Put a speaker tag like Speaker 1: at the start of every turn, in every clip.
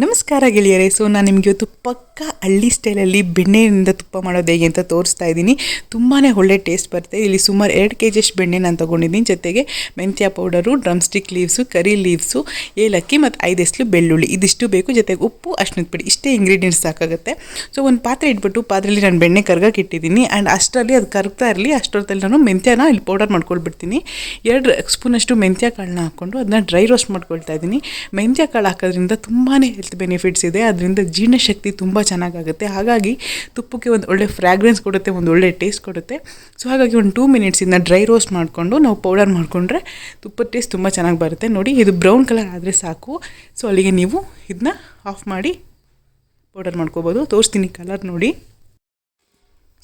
Speaker 1: ನಮಸ್ಕಾರ ಗೆಳೆಯರೇ. ಸೊ ನಾನು ನಿಮಗೆ ಇವತ್ತು ಪಕ್ಕ ಹಳ್ಳಿ ಸ್ಟೈಲಲ್ಲಿ ಬೆಣ್ಣೆಯಿಂದ ತುಪ್ಪ ಮಾಡೋದು ಹೇಗೆ ಅಂತ ತೋರಿಸ್ತಾ ಇದ್ದೀನಿ. ತುಂಬಾ ಒಳ್ಳೆ ಟೇಸ್ಟ್ ಬರುತ್ತೆ. ಇಲ್ಲಿ ಸುಮಾರು ಎರಡು ಕೆ ಜಿಯಷ್ಟು ಬೆಣ್ಣೆ ನಾನು ತೊಗೊಂಡಿದ್ದೀನಿ. ಜೊತೆಗೆ ಮೆಂತ್ಯ powder drumstick leaves curry leaves ಏಲಕ್ಕಿ ಮತ್ತು ಐದೆಸ್ಲು ಬೆಳ್ಳುಳ್ಳಿ. ಇದಿಷ್ಟು ಬೇಕು. ಜೊತೆಗೆ ಉಪ್ಪು ಅಷ್ಟೊಂದು ಪುಡಿ. ಇಷ್ಟೇ ಇಂಗ್ರೀಡಿಯೆಂಟ್ಸ್ ಸಾಕಾಗುತ್ತೆ. ಸೊ ಒಂದು ಪಾತ್ರೆ ಇಟ್ಬಿಟ್ಟು ಪಾತ್ರೆಯಲ್ಲಿ ನಾನು ಬೆಣ್ಣೆ ಕರ್ಗಕ್ಕೆ ಇಟ್ಟಿದ್ದೀನಿ. ಆ್ಯಂಡ್ ಅಷ್ಟರಲ್ಲಿ ಅದು ಕರಗ್ತಾ ಇರಲಿ. ಅಷ್ಟೊತ್ತಲ್ಲಿ ನಾನು ಮೆಂತ್ಯನ ಇಲ್ಲಿ ಪೌಡರ್ ಮಾಡ್ಕೊಳ್ಬಿಡ್ತೀನಿ. ಎರಡು ಸ್ಪೂನಷ್ಟು ಮೆಂತ್ಯ ಕಾಳನ್ನ ಹಾಕ್ಕೊಂಡು ಅದನ್ನ ಡ್ರೈ ರೋಸ್ಟ್ ಮಾಡ್ಕೊಳ್ತಾ ಇದ್ದೀನಿ. ಮೆಂತ್ಯ ಕಾಳು ಹಾಕೋದ್ರಿಂದ ತುಂಬಾ ಹೆಲ್ತ್ ಬೆನಿಫಿಟ್ಸ್ ಇದೆ. ಅದರಿಂದ ಜೀರ್ಣಶಕ್ತಿ ತುಂಬ ಚೆನ್ನಾಗಾಗುತ್ತೆ. ಹಾಗಾಗಿ ತುಪ್ಪಕ್ಕೆ ಒಂದು ಒಳ್ಳೆ ಫ್ರ್ಯಾಗ್ರೆನ್ಸ್ ಕೊಡುತ್ತೆ, ಒಂದು ಒಳ್ಳೆ ಟೇಸ್ಟ್ ಕೊಡುತ್ತೆ. ಸೊ ಹಾಗಾಗಿ ಒಂದು ಟೂ ಮಿನಿಟ್ಸ್ ಇದನ್ನ ಡ್ರೈ ರೋಸ್ಟ್ ಮಾಡಿಕೊಂಡು ನಾವು ಪೌಡರ್ ಮಾಡಿಕೊಂಡ್ರೆ ತುಪ್ಪದ ಟೇಸ್ಟ್ ತುಂಬ ಚೆನ್ನಾಗಿ ಬರುತ್ತೆ. ನೋಡಿ, ಇದು ಬ್ರೌನ್ ಕಲರ್ ಆದರೆ ಸಾಕು. ಸೊ ಅಲ್ಲಿಗೆ ನೀವು ಇದನ್ನ ಆಫ್ ಮಾಡಿ ಪೌಡರ್ ಮಾಡ್ಕೋಬೋದು. ತೋರಿಸ್ತೀನಿ ಕಲರ್ ನೋಡಿ.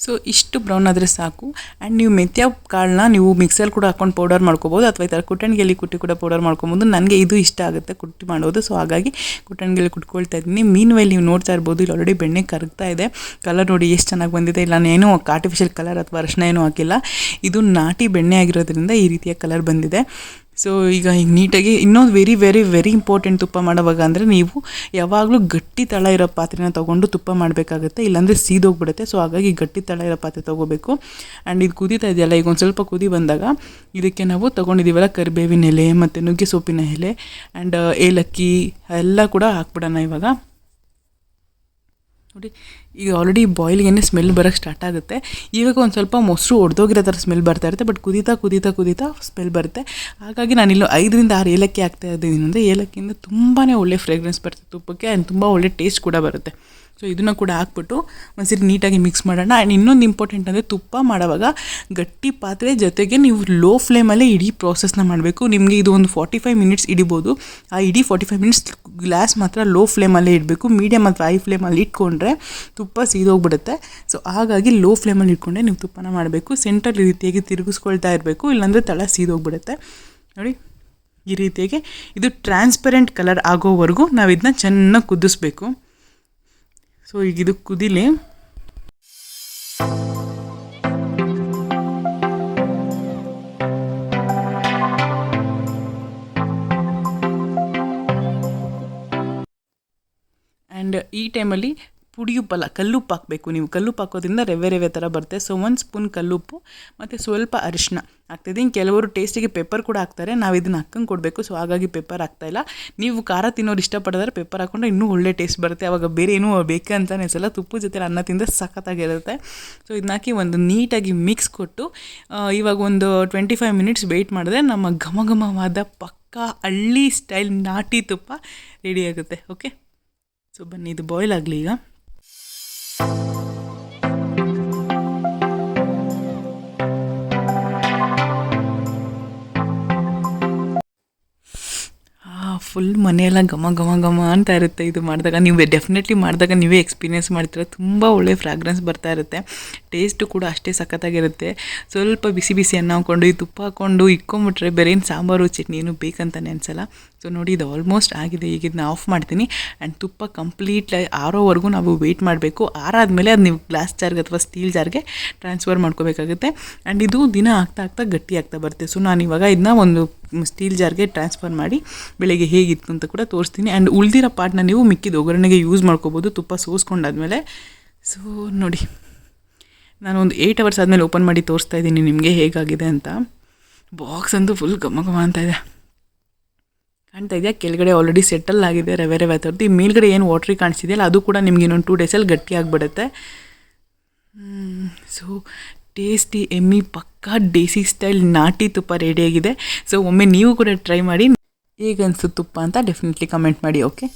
Speaker 1: ಸೊ ಇಷ್ಟು ಬ್ರೌನ್ ಆದರೆ ಸಾಕು. ಆ್ಯಂಡ್ ನೀವು ಮೆಂತ್ಯ ಕಾಳನ್ನ ನೀವು ಮಿಕ್ಸಲ್ಲಿ ಕೂಡ ಹಾಕೊಂಡು ಪೌಡರ್ ಮಾಡ್ಕೋಬೋದು. ಅಥವಾ ಈ ಥರ ಕುಟ್ಟಣಿಗೆಯಲ್ಲಿ ಕುಟ್ಟಿ ಕೂಡ ಪೌಡರ್ ಮಾಡ್ಕೊಬೋದು. ನನಗೆ ಇದು ಇಷ್ಟ ಆಗುತ್ತೆ ಕುಟ್ಟಿ ಮಾಡೋದು. ಸೊ ಹಾಗಾಗಿ ಕುಟ್ಟಣಿಗೆಯಲ್ಲಿ ಕುಟ್ಕೊಳ್ತಾ ಇದ್ದೀನಿ. ಮೀನ್ ವೈಲ್ ನೀವು ನೋಡ್ತಾ ಇರ್ಬೋದು, ಇಲ್ಲಿ ಆಲ್ರೆಡಿ ಬೆಣ್ಣೆ ಕರಗ್ತಾ ಇದೆ. ಕಲರ್ ನೋಡಿ ಎಷ್ಟು ಚೆನ್ನಾಗಿ ಬಂದಿದೆ. ಇಲ್ಲ ನಾನೇನು ಆರ್ಟಿಫಿಷಿಯಲ್ ಕಲರ್ ಅಥವಾ ಅರಶಿನ ಏನೂ ಹಾಕಿಲ್ಲ. ಇದು ನಾಟಿ ಬೆಣ್ಣೆ ಆಗಿರೋದ್ರಿಂದ ಈ ರೀತಿಯ ಕಲರ್ ಬಂದಿದೆ. ಸೊ ಈಗ ಈಗ ನೀಟಾಗಿ ಇನ್ನೊಂದು ವೆರಿ ವೆರಿ ವೆರಿ ಇಂಪಾರ್ಟೆಂಟ್ ತುಪ್ಪ ಮಾಡೋವಾಗ ಅಂದರೆ ನೀವು ಯಾವಾಗಲೂ ಗಟ್ಟಿ ತಳ ಇರೋ ಪಾತ್ರೆನ ತೊಗೊಂಡು ತುಪ್ಪ ಮಾಡಬೇಕಾಗುತ್ತೆ, ಇಲ್ಲಾಂದರೆ ಸೀದೋಗ್ಬಿಡುತ್ತೆ. ಸೊ ಹಾಗಾಗಿ ಗಟ್ಟಿ ತಳ ಇರೋ ಪಾತ್ರೆ ತೊಗೋಬೇಕು. ಆ್ಯಂಡ್ ಇದು ಕುದೀತಾ ಇದೆಯಲ್ಲ, ಈಗ ಒಂದು ಸ್ವಲ್ಪ ಕುದಿ ಬಂದಾಗ ಇದಕ್ಕೆ ನಾವು ತೊಗೊಂಡಿದ್ದೀವಲ್ಲ ಕರಿಬೇವಿನ ಎಲೆ ಮತ್ತು ನುಗ್ಗೆ ಸೊಪ್ಪಿನ ಎಲೆ ಆ್ಯಂಡ್ ಏಲಕ್ಕಿ ಎಲ್ಲ ಕೂಡ ಹಾಕ್ಬಿಡೋಣ ಇವಾಗ. ನೋಡಿ, ಈಗ ಆಲ್ರೆಡಿ ಬಾಯ್ಲಿಗೆ ಸ್ಮೆಲ್ ಬರೋಕ್ಕೆ ಸ್ಟಾರ್ಟ್ ಆಗುತ್ತೆ. ಇವಾಗ ಒಂದು ಸ್ವಲ್ಪ ಮೊಸರು ಒಡೆದೋಗಿರೋ ಥರ ಸ್ಮೆಲ್ ಬರ್ತಾ ಇರುತ್ತೆ ಬಟ್ ಕುದೀತಾ ಕುದೀತಾ ಕುದೀತಾ ಸ್ಮೆಲ್ ಬರುತ್ತೆ. ಹಾಗಾಗಿ ನಾನಿಲ್ಲೂ ಐದರಿಂದ ಆರು ಏಲಕ್ಕಿ ಹಾಕ್ತಾ ಇದ್ದೀನಿ ಅಂದರೆ ಏಲಕ್ಕಿಯಿಂದ ತುಂಬಾ ಒಳ್ಳೆ ಫ್ರೇಗ್ರೆನ್ಸ್ ಬರುತ್ತೆ ತುಪ್ಪಕ್ಕೆ ಆ್ಯಂಡ್ ತುಂಬ ಒಳ್ಳೆ ಟೇಸ್ಟ್ ಕೂಡ ಬರುತ್ತೆ. ಸೊ ಇದನ್ನು ಕೂಡ ಹಾಕ್ಬಿಟ್ಟು ಒಂದ್ಸರಿ ನೀಟಾಗಿ ಮಿಕ್ಸ್ ಮಾಡೋಣ. ಆ್ಯಂಡ್ ಇನ್ನೊಂದು ಇಂಪಾರ್ಟೆಂಟ್ ಅಂದರೆ ತುಪ್ಪ ಮಾಡೋವಾಗ ಗಟ್ಟಿ ಪಾತ್ರೆ ಜೊತೆಗೆ ನೀವು ಲೋ ಫ್ಲೇಮಲ್ಲೇ ಇಡೀ ಪ್ರಾಸೆಸ್ನ ಮಾಡಬೇಕು. ನಿಮಗೆ ಇದು ಒಂದು ಫಾರ್ಟಿ ಫೈವ್ ಮಿನಿಟ್ಸ್ ಇಡಿಬೋದು ಆ ಇಡೀ ಫಾರ್ಟಿ ಫೈವ್ ಮಿನಿಟ್ಸ್ ಗ್ಲಾಸ್ ಮಾತ್ರ ಲೋ ಫ್ಲೇಮಲ್ಲೇ ಇಡಬೇಕು. ಮೀಡಿಯಮ್ ಅಥವಾ ಹೈ ಫ್ಲೇಮಲ್ಲಿ ಇಟ್ಕೊಂಡ್ರೆ ತುಪ್ಪ ಸೀದೋಗ್ಬಿಡುತ್ತೆ. ಸೊ ಹಾಗಾಗಿ ಲೋ ಫ್ಲೇಮಲ್ಲಿ ಇಟ್ಕೊಂಡೆ ನೀವು ತುಪ್ಪನ ಮಾಡಬೇಕು. ಸೆಂಟರ್ ಈ ರೀತಿಯಾಗಿ ತಿರುಗಿಸ್ಕೊಳ್ತಾ ಇರಬೇಕು. ಇಲ್ಲಾಂದರೆ ತಳ ಸೀದೋಗ್ಬಿಡುತ್ತೆ. ನೋಡಿ, ಈ ರೀತಿಯಾಗಿ ಇದು ಟ್ರಾನ್ಸ್ಪರೆಂಟ್ ಕಲರ್ ಆಗೋವರೆಗೂ ನಾವು ಇದನ್ನ ಚೆನ್ನಾಗಿ ಕುದಿಸ್ಬೇಕು. ಸೊ ಈಗ ಇದು ಕುದಿಲಿ. ಆ್ಯಂಡ್ ಈ ಟೈಮಲ್ಲಿ ಪುಡಿಯುಪ್ಪಲ್ಲ, ಕಲ್ಲುಪ್ಪು ಹಾಕಬೇಕು ನೀವು. ಕಲ್ಲುಪ್ಪು ಹಾಕೋದ್ರಿಂದ ರೆವೆ ರೆವೆ ಥರ ಬರುತ್ತೆ. ಸೊ ಒಂದು ಸ್ಪೂನ್ ಕಲ್ಲುಪ್ಪು ಮತ್ತು ಸ್ವಲ್ಪ ಅರಿಶಿನ ಹಾಕ್ತಿದ್ದೀನಿ. ಕೆಲವರು ಟೇಸ್ಟಿಗೆ ಪೆಪ್ಪರ್ ಕೂಡ ಹಾಕ್ತಾರೆ. ನಾವು ಇದನ್ನು ಹಾಕಂಗೆ ಕೊಡಬೇಕು. ಸೊ ಹಾಗಾಗಿ ಪೆಪ್ಪರ್ ಹಾಕ್ತಾಯಿಲ್ಲ ನೀವು ಖಾರ ತಿನ್ನೋರು ಇಷ್ಟಪಡಿದ್ರೆ ಪೆಪ್ಪರ್ ಹಾಕೊಂಡ್ರೆ ಇನ್ನೂ ಒಳ್ಳೆ ಟೇಸ್ಟ್ ಬರುತ್ತೆ. ಆವಾಗ ಬೇರೆ ಏನೂ ಬೇಕು ಅಂತ ಅನಿಸಲ್ಲ. ತುಪ್ಪದ ಜೊತೆ ಅನ್ನ ತಿಂದರೆ ಸಖತ್ತಾಗಿರುತ್ತೆ. ಸೊ ಇದನ್ನ ಹಾಕಿ ಒಂದು ನೀಟಾಗಿ ಮಿಕ್ಸ್ ಕೊಟ್ಟು ಇವಾಗ ಒಂದು ಟ್ವೆಂಟಿ ಫೈವ್ ಮಿನಿಟ್ಸ್ ವೆಯ್ಟ್ ಮಾಡಿದ್ರೆ ನಮ್ಮ ಘಮ ಘಮವಾದ ಪಕ್ಕಾ ಹಳ್ಳಿ ಸ್ಟೈಲ್ ನಾಟಿ ತುಪ್ಪ ರೆಡಿ ಆಗುತ್ತೆ. ಓಕೆ ಸೊ ಬನ್ನಿ, ಇದು ಬಾಯ್ಲ್ ಆಗಲಿ ಈಗ. ಫುಲ್ ಮನೆಯೆಲ್ಲ ಘಮ ಘಮ ಘಮ ಅಂತ ಇರುತ್ತೆ ಇದು ಮಾಡಿದಾಗ. ನೀವು ಡೆಫಿನೆಟ್ಲಿ ಮಾಡಿದಾಗ ನೀವೇ ಎಕ್ಸ್ಪೀರಿಯೆನ್ಸ್ ಮಾಡ್ತೀರ. ತುಂಬ ಒಳ್ಳೆ ಫ್ರಾಗ್ರೆನ್ಸ್ ಬರ್ತಾ ಇರುತ್ತೆ. ಟೇಸ್ಟು ಕೂಡ ಅಷ್ಟೇ ಸಖತ್ತಾಗಿರುತ್ತೆ. ಸ್ವಲ್ಪ ಬಿಸಿ ಬಿಸಿ ಅನ್ನ ಹಾಕ್ಕೊಂಡು ಈ ತುಪ್ಪ ಹಾಕ್ಕೊಂಡು ಇಕ್ಕೊಂಬಿಟ್ರೆ ಬೇರೆ ಏನು ಸಾಂಬಾರು ಚಟ್ನಿ ಏನು ಬೇಕಂತಾನೆ ಅನಿಸಲ್ಲ. ಸೊ ನೋಡಿ, ಇದು ಆಲ್ಮೋಸ್ಟ್ ಆಗಿದೆ. ಈಗ ಇದನ್ನ ಆಫ್ ಮಾಡ್ತೀನಿ. ಆ್ಯಂಡ್ ತುಪ್ಪ ಕಂಪ್ಲೀಟ್ ಆರೋವರೆಗೂ ನಾವು ವೆಯ್ಟ್ ಮಾಡಬೇಕು. ಆರಾದಮೇಲೆ ಅದು ನೀವು ಗ್ಲಾಸ್ ಜಾರ್ಗೆ ಅಥವಾ ಸ್ಟೀಲ್ ಜಾರ್ಗೆ ಟ್ರಾನ್ಸ್ಫರ್ ಮಾಡ್ಕೋಬೇಕಾಗುತ್ತೆ. ಆ್ಯಂಡ್ ಇದು ದಿನ ಆಗ್ತಾ ಆಗ್ತಾ ಗಟ್ಟಿ ಆಗ್ತಾ ಬರುತ್ತೆ. ಸೊ ನಾನು ಇವಾಗ ಇದನ್ನ ಒಂದು ಸ್ಟೀಲ್ ಜಾರ್ಗೆ ಟ್ರಾನ್ಸ್ಫರ್ ಮಾಡಿ ಬೆಳಗ್ಗೆ ಹೇಗಿತ್ತು ಅಂತ ಕೂಡ ತೋರಿಸ್ತೀನಿ. ಆ್ಯಂಡ್ ಉಳಿದಿರೋ ಪಾರ್ಟ್ನ ನೀವು ಮಿಕ್ಕಿದ ಒಗ್ಗರಣೆಗೆ ಯೂಸ್ ಮಾಡ್ಕೋಬೋದು. ತುಪ್ಪ ಸೋಸ್ಕೊಂಡಾದ್ಮೇಲೆ. ಸೊ ನೋಡಿ, ನಾನು ಒಂದು ಏಯ್ಟ್ ಅವರ್ಸ್ ಆದಮೇಲೆ ಓಪನ್ ಮಾಡಿ ತೋರಿಸ್ತಾ ಇದ್ದೀನಿ. ನಿಮಗೆ ಹೇಗಾಗಿದೆ ಅಂತ. ಬಾಕ್ಸ್ ಅಂತೂ ಫುಲ್ ಘಮ ಘಮ ಅಂತ ಇದೆ. ಕಾಣ್ತಾ ಇದೆಯಾ? ಕೆಳಗಡೆ ಆಲ್ರೆಡಿ ಸೆಟಲ್ ಆಗಿದೆ, ರವೆ ರವೆ ಥರದ್ದು ಈ ಮೇಲ್ಗಡೆ ಏನು ವಾಟ್ರಿ ಕಾಣಿಸಿದೆಯಲ್ಲ ಅದು ಕೂಡ ನಿಮ್ಗೆ ಇನ್ನೊಂದು ಟೂ ಡೇಸಲ್ಲಿ ಗಟ್ಟಿ ಆಗಿಬಿಡುತ್ತೆ ಸೊ ಟೇಸ್ಟಿ ಎಮ್ಮಿ ಪಕ್ಕಾ ಡೇಸಿ ಸ್ಟೈಲ್ ನಾಟಿ ತುಪ್ಪ ರೆಡಿಯಾಗಿದೆ ಸೊ ಒಮ್ಮೆ ನೀವು ಕೂಡ ಟ್ರೈ ಮಾಡಿ ಹೇಗನ್ಸು ತುಪ್ಪ ಅಂತ ಡೆಫಿನೆಟ್ಲಿ ಕಮೆಂಟ್ ಮಾಡಿ ಓಕೆ